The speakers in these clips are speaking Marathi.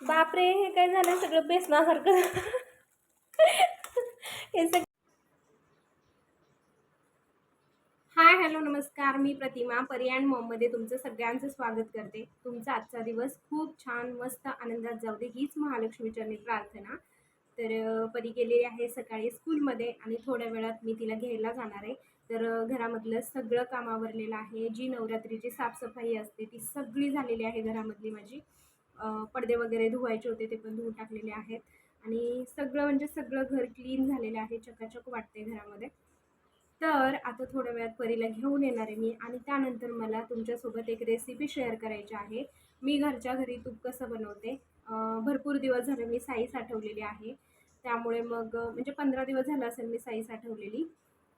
बापरे हे काय झालं? सगळं बेसनासारखं हे सग हाय हॅलो नमस्कार. मी प्रतिमा पर्याण मॉममध्ये तुमचं सगळ्यांचं स्वागत करते. तुमचा आजचा दिवस खूप छान मस्त आनंदात जाऊ दे हीच महालक्ष्मीचरणी प्रार्थना. तर परी गेलेली आहे सकाळी स्कूलमध्ये आणि थोड्या वेळात मी तिला घ्यायला जाणार आहे. तर घरामधलं सगळं काम आवरलेलं आहे. जी नवरात्रीची साफसफाई असते ती सगळी झालेली आहे घरामधली माझी. पडदे वगैरे धुवायचे होते ते पण धुवून टाकलेले आहेत. आणि सगळं म्हणजे सगळं घर क्लीन झालेलं आहे चकाचक वाटते घरामध्ये. तर आता थोड्या वेळात परीला घेऊन येणार आहे मी आणि त्यानंतर मला तुमच्यासोबत एक रेसिपी शेअर करायची आहे. मी घरच्या घरी तूप कसं बनवते? भरपूर दिवस झाले मी साई साठवलेली आहे. त्यामुळे मग म्हणजे पंधरा दिवस झाला असेल मी साई साठवलेली.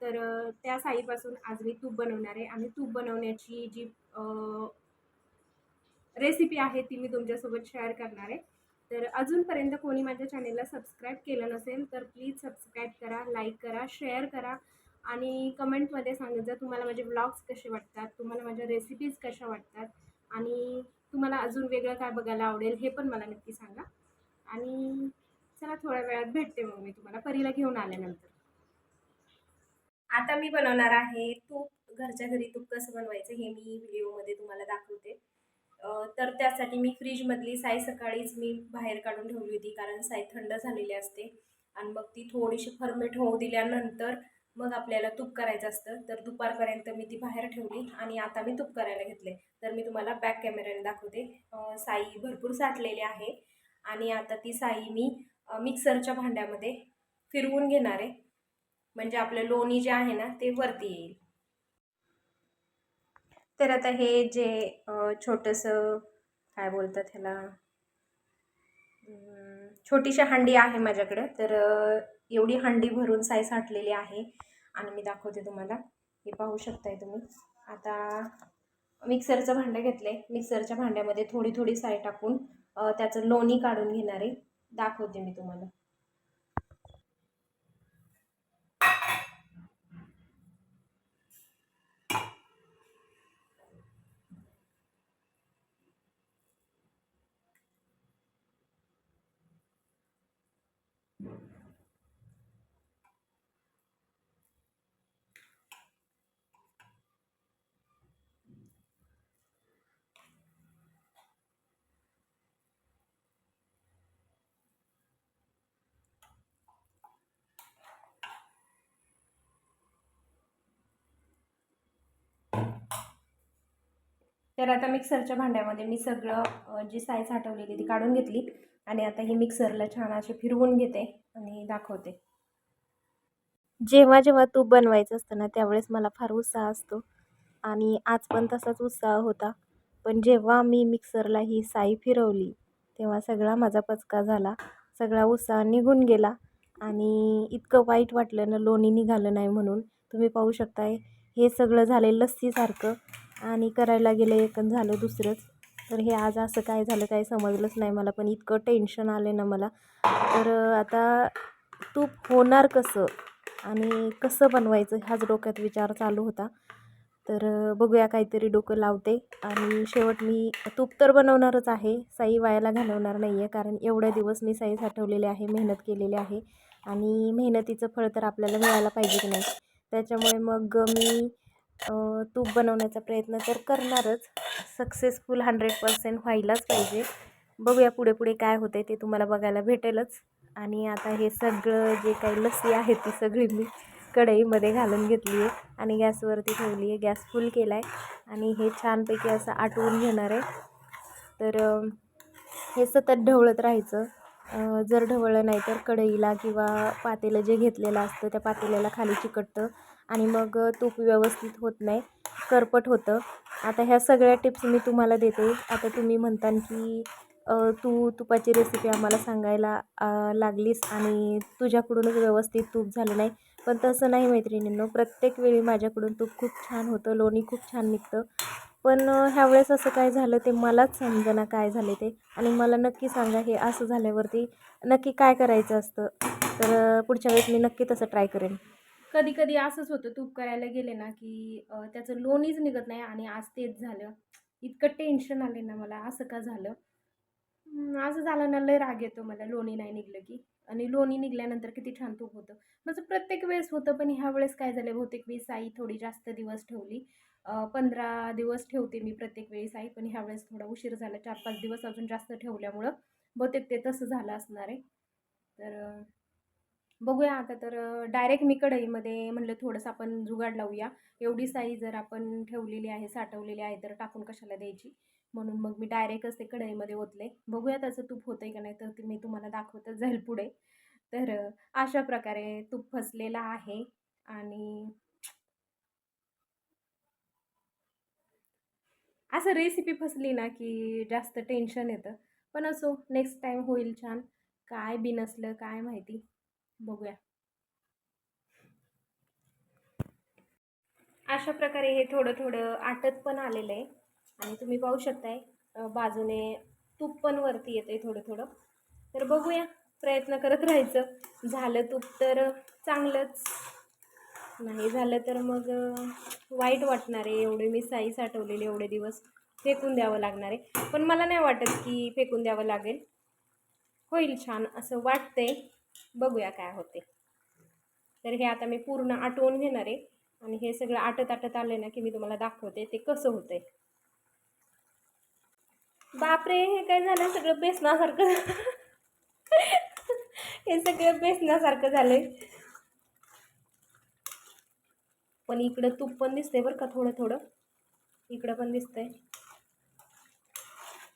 तर त्या साईपासून आज मी तूप बनवणार आहे आणि तूप बनवण्याची जी रेसिपी आहे ती मी तुमच्यासोबत शेअर करणार आहे. तर अजूनपर्यंत कोणी माझ्या चॅनेलला सबस्क्राईब केलं नसेल तर प्लीज सबस्क्राईब करा लाईक करा शेअर करा. आणि कमेंटमध्ये सांगत जा तुम्हाला माझे ब्लॉग्स कसे वाटतात तुम्हाला माझ्या रेसिपीज कशा वाटतात आणि तुम्हाला अजून वेगळं काय बघायला आवडेल हे पण मला नक्की सांगा. आणि चला थोड्या वेळात भेटते मग मी तुम्हाला परीला घेऊन आल्यानंतर. आता मी बनवणार आहे तूप घरच्या घरी तूप कसं बनवायचं हे मी व्हिडिओमध्ये तुम्हाला दाखवते. तर त्यासाठी मी फ्रीजमधली साई सकाळीच मी बाहेर काढून ठेवली होती कारण साई थंड झालेली असते. आणि मग ती थोडीशी फर्मेट होऊ दिल्यानंतर मग आपल्याला तूप करायचं असतं. तर दुपारपर्यंत मी ती बाहेर ठेवली आणि आता मी तूप करायला घेतले तर मी तुम्हाला बॅक कॅमेऱ्याने दाखवते. साई भरपूर साठलेली आहे आणि आता ती साई मी मिक्सरच्या भांड्यामध्ये फिरवून घेणार आहे. म्हणजे आपलं लोणी जे आहे ना ते वरती येईल. तर आता हे जे छोटंसं काय बोलतात ह्याला? छोटीशी हांडी आहे माझ्याकडं. तर एवढी हांडी भरून साय साठलेली आहे. आणि मी दाखवते तुम्हाला. हे पाहू शकताय तुम्ही. आता मिक्सरचं भांडं घेतलं आहे मिक्सरच्या भांड्यामध्ये थोडी थोडी साय टाकून त्याचं लोणी काढून घेणार आहे. दाखवते मी तुम्हाला. तर आता मिक्सरच्या भांड्यामध्ये मी सगळं जी साय साठवलेली ती काढून घेतली आणि आता ही मिक्सरला छान असे फिरवून घेते आणि दाखवते. जेव्हा जेव्हा तूप बनवायचं असतं ना त्यावेळेस मला फार उत्साह असतो. आणि आज पण तसाच उत्साह होता. पण जेव्हा मी मिक्सरला ही साई फिरवली तेव्हा सगळा माझा पचका झाला. सगळा उत्साह निघून गेला. आणि इतकं वाईट वाटलं ना लोणी निघालं नाही म्हणून. तुम्ही पाहू शकताय हे सगळं झाले लस्सीसारखं. आणि करायला गेलं एकन झालं दुसरंच. तर हे आज असं काय झालं काय समजलंच नाही मला पण इतकं टेन्शन आलं ना मला. तर आता तूप होणार कसं? आणि कसं बनवायचं? ह्याच डोक्यात विचार चालू होता. तर बघूया काहीतरी डोकं लावते. आणि शेवट मी तूप तर बनवणारच आहे. साई वायाला घालवणार नाही आहे कारण एवढ्या दिवस मी साई साठवलेले आहे मेहनत केलेली आहे. आणि मेहनतीचं फळ तर आपल्याला मिळायला पाहिजे की नाही? त्याच्यामुळे मग मी तूप बनवण्याचा प्रयत्न तर करणारच. सक्सेसफुल हंड्रेड पर्सेंट व्हायलाच पाहिजे. बघूया पुढे पुढे काय होते ते तुम्हाला बघायला भेटेलच. आणि आता हे सगळं जे काही लस्सी आहे ती सगळी मी कढईमध्ये घालून घेतली आहे आणि गॅसवरती ठेवली आहे गॅस फुल केला आहे आणि हे छानपैकी असं आटवून घेणार आहे. तर हे सतत ढवळत राहायचं. जर ढवळलं नाही तर कढईला किंवा पातेलं जे घेतलेलं असतं त्या पातेल्याला खाली चिकटतं. आणि मग तूप व्यवस्थित होत नाही करपट होतं. आता ह्या सगळ्या टिप्स मी तुम्हाला देते. आता तुम्ही म्हणता की तू तुपाची रेसिपी आम्हाला सांगायला लागलीस आणि तुझ्याकडूनच व्यवस्थित तूप झालं नाही. पण तसं नाही मैत्रिणींनो. प्रत्येक वेळी माझ्याकडून तूप खूप छान होतं लोणी खूप छान निघतं. पण ह्यावेळेस असं काय झालं ते मलाच समजेना काय झाले ते. आणि मला नक्की सांगा हे असं झाल्यावरती नक्की काय करायचं असतं. तर पुढच्या वेळेस मी नक्की तसं ट्राय करेन. कधी कधी असंच होतं तूप करायला गेले ना की त्याचं लोणीच निघत नाही आणि आज तेच झालं. इतकं टेन्शन आले ना मला असं का झालं? असं झालं ना लय राग येतो मला लोणी नाही निघलं की. आणि लोणी निघाल्यानंतर किती छान तूप होतं. माझं प्रत्येक वेळेस होतं पण ह्या वेळेस काय झालं बहुतेक मी साई थोडी जास्त दिवस ठेवली. पंधरा दिवस ठेवते मी प्रत्येक वेळी साई पण ह्या वेळेस थोडा उशीर झाला चार पाच दिवस अजून जास्त ठेवल्यामुळं बहुतेक ते तसं झालं असणार आहे. तर बघूया आता तर डायरेक्ट मी कढईमध्ये म्हणलं थोडंसं आपण जुगाड लावूया. एवढी साई जर आपण ठेवलेली आहे साठवलेली आहे तर टाकून कशाला द्यायची? म्हणून मग मी डायरेक्टच ते कढईमध्ये ओतले. बघूया त्याचं तूप होतं आहे का नाही तर ते मी तुम्हाला दाखवतच जाईल पुढे. तर अशा प्रकारे तूप फसलेला आहे आणि असं रेसिपी फसली ना की जास्त टेन्शन येतं. पण असो नेक्स्ट टाईम होईल छान. काय बी नसलं काय माहिती. बघूया. अशा प्रकारे हे थोडं थोडं आटत पण आलेलं आहे. आणि तुम्ही पाहू शकताय बाजूने तूप पण वरती येतं आहे थोडं थोडं. तर बघूया प्रयत्न करत राहायचं. झालं तूप तर चांगलंच. नाही झालं तर मग वाईट वाटणार आहे. एवढे मी साई साठवलेले एवढे दिवस फेकून द्यावं लागणार आहे. पण मला नाही वाटत की फेकून द्यावं लागेल. होईल छान असं वाटतंय. बघूया काय होते. तर हे आता मी पूर्ण आटवून घेणार आहे. आणि हे सगळं आटत आटत आले ना की मी तुम्हाला दाखवते ते कसं होतंय. बापरे हे काय झालं? सगळं बेसनासारखं. हे सगळं बेसनासारखं झालंय. पण इकडं तूप पण दिसतंय बरं का थोडं थोडं. इकडं पण दिसतंय.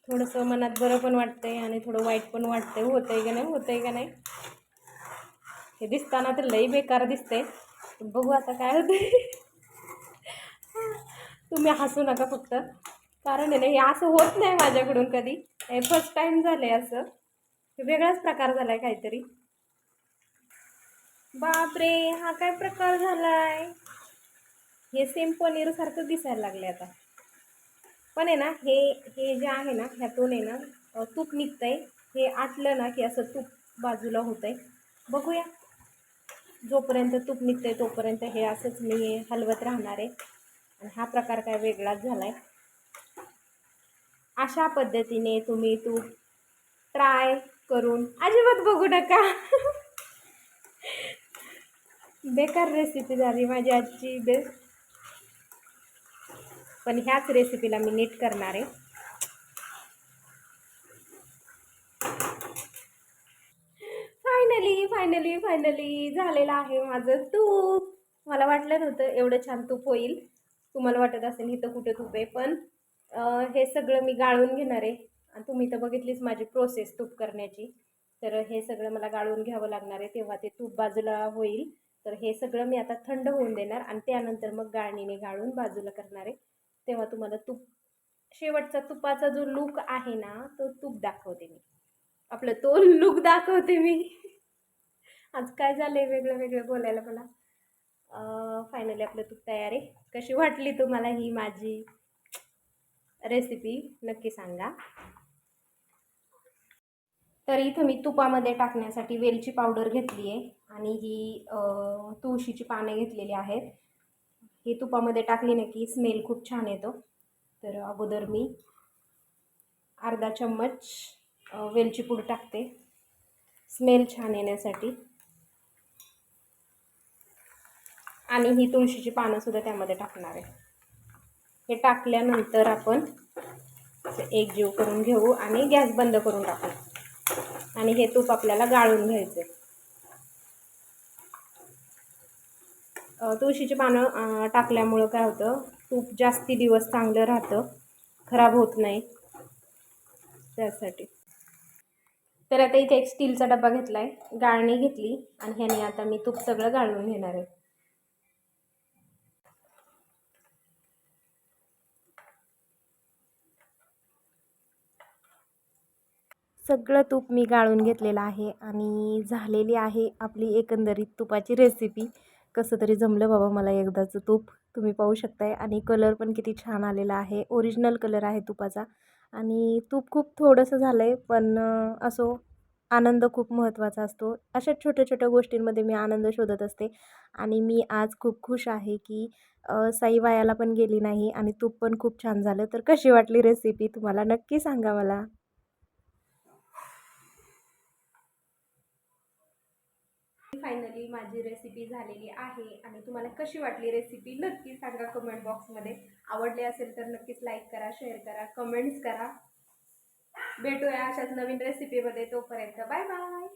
थोडंसं मनात बरं पण वाटतंय आणि थोडं वाईट पण वाटतंय. होतंय का नाही? होतंय का नाही? हे दिसताना तर लई बेकार दिसते. बघू आता काय होते तुम्ही हसू नका फक्त. कारण आहे ना हे असं होत नाही माझ्याकडून कधी. हे फर्स्ट टाईम झालं आहे असं. हे वेगळाच प्रकार झाला आहे काहीतरी. बापरे हा काय प्रकार झाला आहे हे सेम पनीरसारखं दिसायला लागले आता. पण आहे ना हे हे जे आहे ना ह्यातून आहे ना तूप निघतं आहे हे आटलं ना की असं तूप बाजूला होतं आहे बघूया. जोपर्यंत तूप निघतं आहे तोपर्यंत हे असंच मी हलवत राहणार आहे. आणि हा प्रकार काय वेगळाच झाला आहे अशा पद्धतीने तुम्ही तूप ट्राय करून अजिबात बघू नका. बेकार रेसिपी झाली माझी आजची बेस्ट पण ह्याच रेसिपीला मी नीट करणार आहे. फायनली फायनली झालेलं आहे माझं तूप. मला वाटलं नव्हतं एवढं छान तूप होईल. तुम्हाला वाटत असेल इथं कुठे तूप आहे पण हे सगळं मी गाळून घेणार आहे. आणि तुम्ही तर बघितलीच माझी प्रोसेस तूप करण्याची. तर हे सगळं मला गाळून घ्यावं लागणार आहे. तेव्हा ते तूप बाजूला होईल. तर हे सगळं मी आता थंड होऊन देणार आणि त्यानंतर मग गाळणीने गाळून बाजूला करणार आहे. तेव्हा तुम्हाला तूप शेवटचा तुपाचा जो लूक आहे ना तो तूप दाखवते मी. आपलं तो लूक दाखवते मी. आज काय झालं आहे वेगळं वेगळं बोलायला मला? फायनली आपलं तूप तयार आहे. कशी वाटली तुम्हाला ही माझी रेसिपी नक्की सांगा. तर इथं मी तुपामध्ये टाकण्यासाठी वेलची पावडर घेतली आहे आणि ही तुळशीची पाने घेतलेली आहेत. ही तुपामध्ये टाकली ना की स्मेल खूप छान येतो. तर अगोदर मी अर्धा चम्मच वेलची पूड टाकते. स्मेल छान येण्यासाठी. आणि ही तुळशीची पानंसुद्धा त्यामध्ये टाकणार आहे. हे टाकल्यानंतर आपण एक एकजीव करून घेऊ आणि गॅस बंद करून टाकू. आणि हे तूप आपल्याला गाळून घ्यायचं तुळशीची पानं टाकल्यामुळं काय होतं? तूप जास्ती दिवस चांगलं राहतं. खराब होत नाही. त्यासाठी. तर आता इथे एक स्टीलचा डबा घेतला आहे गाळणी घेतली आणि ह्याने आता मी तूप सगळं गाळून घेणार आहे. सगळं तूप मी गाळून घेतलेलं आहे आणि झालेली आहे आपली एकंदरीत तुपाची रेसिपी कसं तरी जमलं बाबा मला एकदाचं तूप. तुम्ही पाहू शकताय आणि कलर पण किती छान आलेला आहे. ओरिजिनल कलर आहे तुपाचा. आणि तूप खूप थोडंसं झालं आहे पण असो आनंद खूप महत्त्वाचा असतो. अशा छोट्या छोट्या गोष्टींमध्ये मी आनंद शोधत असते. आणि मी आज खूप खुश आहे की साई वायाला पण गेली नाही आणि तूप पण खूप छान झालं. तर कशी वाटली रेसिपी तुम्हाला नक्की सांगा मला. फायनली माझी रेसिपी झालेली आहे आणि तुम्हाला कशी वाटली रेसिपी नक्की सांगा कमेंट बॉक्समध्ये आवडली असेल तर नक्कीच लाईक करा शेअर करा कमेंट्स करा. भेटूया अशाच नवीन रेसिपीमध्ये तोपर्यंत. Bye bye